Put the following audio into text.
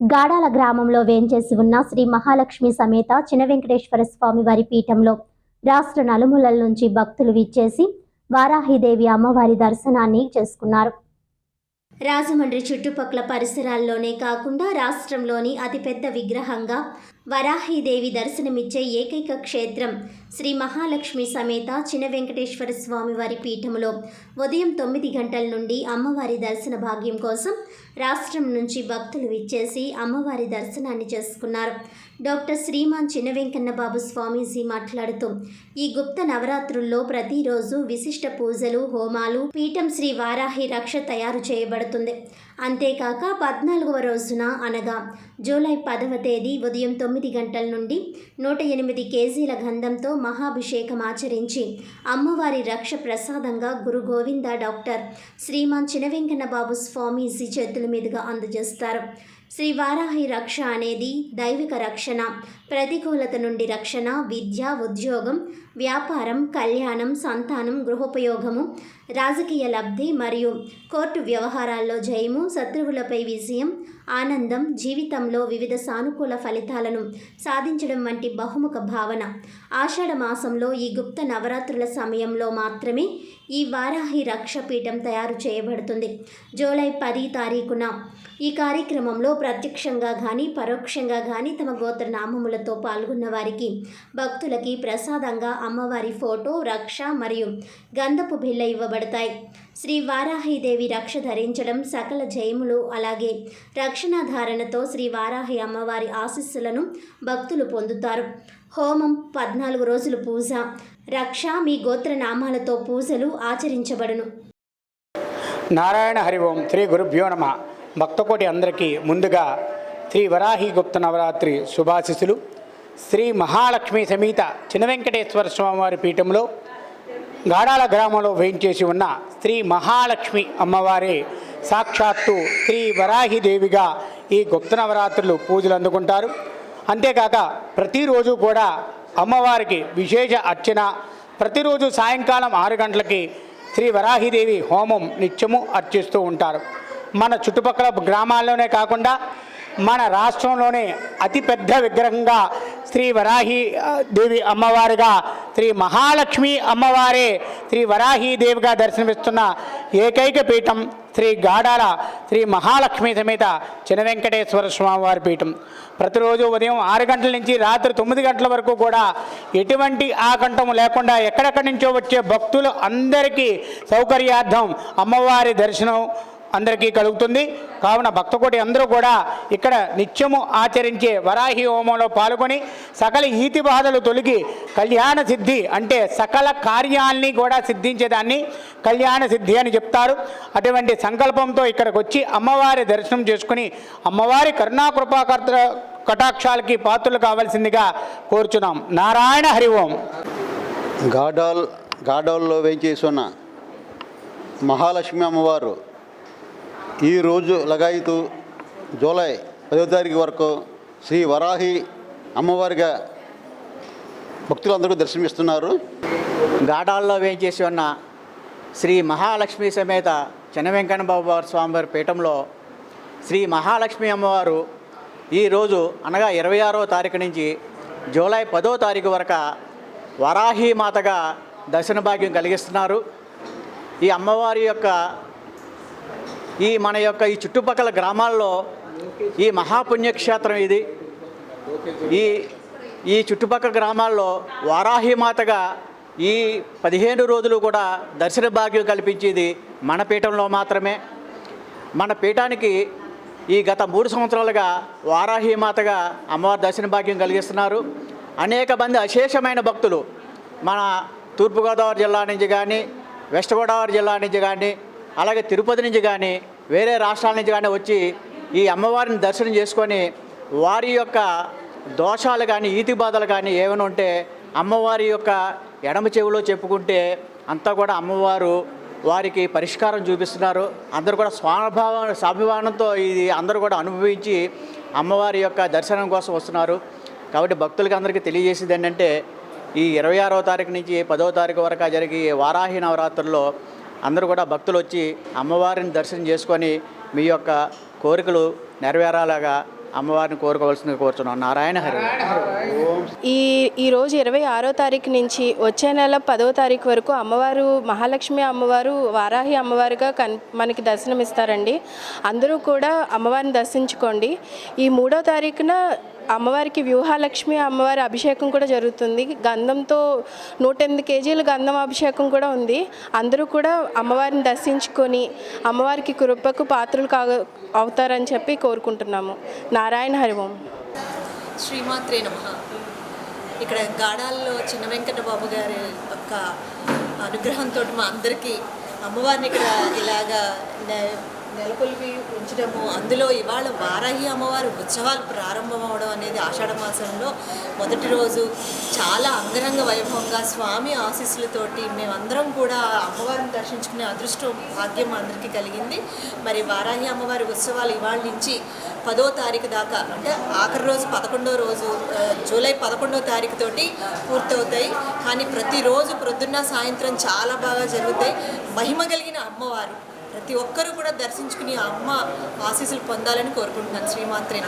గాడాల గ్రామంలో వేంచేసి ఉన్న శ్రీ మహాలక్ష్మి సమేత చిన వెంకటేశ్వర స్వామి వారి పీఠంలో రాష్ట్ర నలుమూలల నుంచి భక్తులు విచ్చేసి వారాహిదేవి అమ్మవారి దర్శనాన్ని చేసుకున్నారు. రాజమండ్రి చుట్టుపక్కల పరిసరాల్లోనే కాకుండా రాష్ట్రంలోని అతిపెద్ద విగ్రహంగా వరాహీదేవి దర్శనమిచ్చే ఏకైక క్షేత్రం శ్రీ మహాలక్ష్మి సమేత చిన వెంకటేశ్వర స్వామి వారి పీఠములో ఉదయం తొమ్మిది గంటల నుండి అమ్మవారి దర్శన భాగ్యం కోసం రాష్ట్రం నుంచి భక్తులు విచ్చేసి అమ్మవారి దర్శనాన్ని చేసుకున్నారు. డాక్టర్ శ్రీమాన్ చిన వెంకన్నబాబు స్వామీజీ మాట్లాడుతూ ఈ గుప్త నవరాత్రుల్లో ప్రతిరోజు విశిష్ట పూజలు హోమాలు పీఠం శ్రీ వారాహి రక్ష తయారు చేయబడుతుంది. అంతేకాక పద్నాలుగవ రోజున అనగా జూలై పదవ తేదీ ఉదయం తొమ్మిది తొమ్మిది గంటల నుండి నూట ఎనిమిది కేజీల గంధంతో మహాభిషేకం ఆచరించి అమ్మవారి రక్ష ప్రసాదంగా గురు గోవింద డాక్టర్ శ్రీమాన్ చినవెంకన్న బాబు స్వామీజీ చేతుల మీదుగా అందజేస్తారు. శ్రీ వారాహి రక్ష అనేది దైవిక రక్షణ ప్రతికూలత నుండి రక్షణ విద్య ఉద్యోగం వ్యాపారం కళ్యాణం సంతానం గృహోపయోగము రాజకీయ లబ్ధి మరియు కోర్టు వ్యవహారాల్లో జయము శత్రువులపై విజయం ఆనందం జీవితంలో వివిధ సానుకూల ఫలితాలను సాధించడం వంటి బహుముఖ భావన. ఆషాఢ మాసంలో ఈ గుప్త నవరాత్రుల సమయంలో మాత్రమే ఈ వారాహి రక్ష పీఠం తయారు చేయబడుతుంది. జూలై పది తారీఖున ఈ కార్యక్రమంలో ప్రత్యక్షంగా కానీ పరోక్షంగా కానీ తమ గోత్ర నామములతో పాల్గొన్న వారికి భక్తులకి ప్రసాదంగా అమ్మవారి ఫోటో రక్ష మరియు గంధపు బిళ్ళ ఇవ్వబడతాయి. శ్రీ వారాహిదేవి రక్ష ధరించడం సకల జయములు. అలాగే రక్షణ ధారణతో శ్రీ వారాహి అమ్మవారి ఆశీస్సులను భక్తులు పొందుతారు. హోమం పద్నాలుగు రోజులు పూజ. రక్ష మీ గోత్ర నామాలతో పూజలు ఆచరించబడును. నారాయణ హరి ఓం. శ్రీ గురుభ్యో నమ. భక్తకోటి అందరికీ ముందుగా శ్రీ వరాహి గుప్త నవరాత్రి శుభాశిసులు శ్రీ మహాలక్ష్మి సమేత చిన వెంకటేశ్వర స్వామివారి పీఠంలో గాడాల గ్రామంలో వేయించేసి ఉన్న శ్రీ మహాలక్ష్మి అమ్మవారి సాక్షాత్తు శ్రీ వరాహి దేవిగా ఈ గుప్త నవరాత్రులు పూజలు అందుకుంటారు. అంతేకాక ప్రతిరోజు కూడా అమ్మవారికి విశేష అర్చన ప్రతిరోజు సాయంకాలం ఆరు గంటలకి శ్రీ వరాహిదేవి హోమం నిత్యము అర్చిస్తూ ఉంటారు. మన చుట్టుపక్కల గ్రామాల్లోనే కాకుండా మన రాష్ట్రంలోనే అతిపెద్ద విగ్రహంగా శ్రీ వరాహి దేవి అమ్మవారిగా శ్రీ మహాలక్ష్మి అమ్మవారే శ్రీ వరాహి దేవిగా దర్శనమిస్తున్న ఏకైక పీఠం శ్రీ గాడాల శ్రీ మహాలక్ష్మి సమేత చిన వెంకటేశ్వర స్వామివారి పీఠం. ప్రతిరోజు ఉదయం ఆరు గంటల నుంచి రాత్రి తొమ్మిది గంటల వరకు కూడా ఎటువంటి ఆకంఠం లేకుండా ఎక్కడెక్కడి నుంచో వచ్చే భక్తులు అందరికీ సౌకర్యార్థం అమ్మవారి దర్శనం అందరికీ కలుగుతుంది. కావున భక్తకోటి అందరూ కూడా ఇక్కడ నిత్యము ఆచరించే వరాహి హోమంలో పాల్గొని సకల ఈతి బాధలు తొలగి కళ్యాణ సిద్ధి అంటే సకల కార్యాల్ని కూడా సిద్ధించేదాన్ని కళ్యాణ సిద్ధి అని చెప్తారు. అటువంటి సంకల్పంతో ఇక్కడికి వచ్చి అమ్మవారి దర్శనం చేసుకుని అమ్మవారి కరుణాకృపాకర్త కటాక్షాలకి పాత్రలు కావాల్సిందిగా కోరుచున్నాం. నారాయణ హరి ఓం. గాడాల్ గాడాల్లో వేయించేసి ఉన్న మహాలక్ష్మి అమ్మవారు ఈరోజు లగాయితు జూలై పదో తారీఖు వరకు శ్రీ వరాహి అమ్మవారిగా భక్తులందరూ దర్శనమిస్తున్నారు. గాడాల్లో వేయించేసి ఉన్న శ్రీ మహాలక్ష్మి సమేత చెన్నవెంకన్న బాబు వారి స్వామివారి పీఠంలో శ్రీ మహాలక్ష్మి అమ్మవారు ఈరోజు అనగా ఇరవై ఆరో తారీఖు నుంచి జూలై పదో తారీఖు వరకు వరాహి మాతగా దర్శన భాగ్యం కలిగిస్తున్నారు. ఈ అమ్మవారి యొక్క ఈ మన యొక్క ఈ చుట్టుపక్కల గ్రామాల్లో ఈ మహాపుణ్యక్షేత్రం ఇది. ఈ ఈ చుట్టుపక్కల గ్రామాల్లో వారాహిమాతగా ఈ పదిహేను రోజులు కూడా దర్శన భాగ్యం కల్పించేది మన పీఠంలో మాత్రమే. మన పీఠానికి ఈ గత మూడు సంవత్సరాలుగా వారాహిమాతగా అమ్మవారి దర్శన భాగ్యం కలిగిస్తున్నారు. అనేక మంది అశేషమైన భక్తులు మన తూర్పుగోదావరి జిల్లా నుంచి కానీ వెస్ట్ గోదావరి జిల్లా నుంచి కానీ అలాగే తిరుపతి నుంచి కానీ వేరే రాష్ట్రాల నుంచి కానీ వచ్చి ఈ అమ్మవారిని దర్శనం చేసుకొని వారి యొక్క దోషాలు కానీ ఈతి బాధలు కానీ ఏమైనా ఉంటే అమ్మవారి యొక్క ఎడమ చెవిలో చెప్పుకుంటే అంతా కూడా అమ్మవారు వారికి పరిష్కారం చూపిస్తున్నారు. అందరూ కూడా స్వానుభావ స్వాభిమానంతో ఇది అందరూ కూడా అనుభవించి అమ్మవారి యొక్క దర్శనం కోసం వస్తున్నారు. కాబట్టి భక్తులకి అందరికీ తెలియజేసేది ఏంటంటే ఈ ఇరవై ఆరో తారీఖు నుంచి పదో తారీఖు వరకు జరిగే వారాహి నవరాత్రుల్లో అందరూ కూడా భక్తులు వచ్చి అమ్మవారిని దర్శనం చేసుకొని మీ యొక్క కోరికలు నెరవేరాలాగా అమ్మవారిని కోరుకోవాల్సింది కోరుతున్నాం నారాయణ హరి ఈ ఈరోజు ఇరవై ఆరో తారీఖు నుంచి వచ్చే నెల పదో తారీఖు వరకు అమ్మవారు మహాలక్ష్మి అమ్మవారు వారాహి అమ్మవారుగా కన్ మనకి దర్శనమిస్తారండి. అందరూ కూడా అమ్మవారిని దర్శించుకోండి. ఈ మూడో తారీఖున అమ్మవారికి వ్యూహాలక్ష్మి అమ్మవారి అభిషేకం కూడా జరుగుతుంది. గంధంతో నూట ఎనిమిది కేజీల గంధం అభిషేకం కూడా ఉంది. అందరూ కూడా అమ్మవారిని దర్శించుకొని అమ్మవారికి కృపకు పాత్రలు కా అవుతారని చెప్పి కోరుకుంటున్నాము. నారాయణ హరివం శ్రీమాత్రే నమ. ఇక్కడ గాడాల్లో చిన్న వెంకట బాబు గారి యొక్క అనుగ్రహంతో మా అందరికీ అమ్మవారిని ఇక్కడ ఇలాగా నెలకొల్పి ఉంచడము అందులో ఇవాళ వారాహి అమ్మవారి ఉత్సవాలు ప్రారంభం అవడం అనేది ఆషాఢ మాసంలో మొదటి రోజు చాలా అంగరంగ వైభవంగా స్వామి ఆశీస్సులతోటి మేమందరం కూడా అమ్మవారిని దర్శించుకునే అదృష్టం భాగ్యం అందరికీ కలిగింది. మరి వారాహి అమ్మవారి ఉత్సవాలు ఇవాళ నుంచి పదో తారీఖు దాకా అంటే ఆఖరి రోజు పదకొండో రోజు జూలై పదకొండో తారీఖు తోటి పూర్తవుతాయి. కానీ ప్రతిరోజు ప్రొద్దున్న సాయంత్రం చాలా బాగా జరుగుతాయి. మహిమ కలిగిన అమ్మవారు ప్రతి ఒక్కరూ కూడా దర్శించుకుని ఆ అమ్మ ఆశీస్సులు పొందాలని కోరుకుంటున్నాను. శ్రీమాత్రే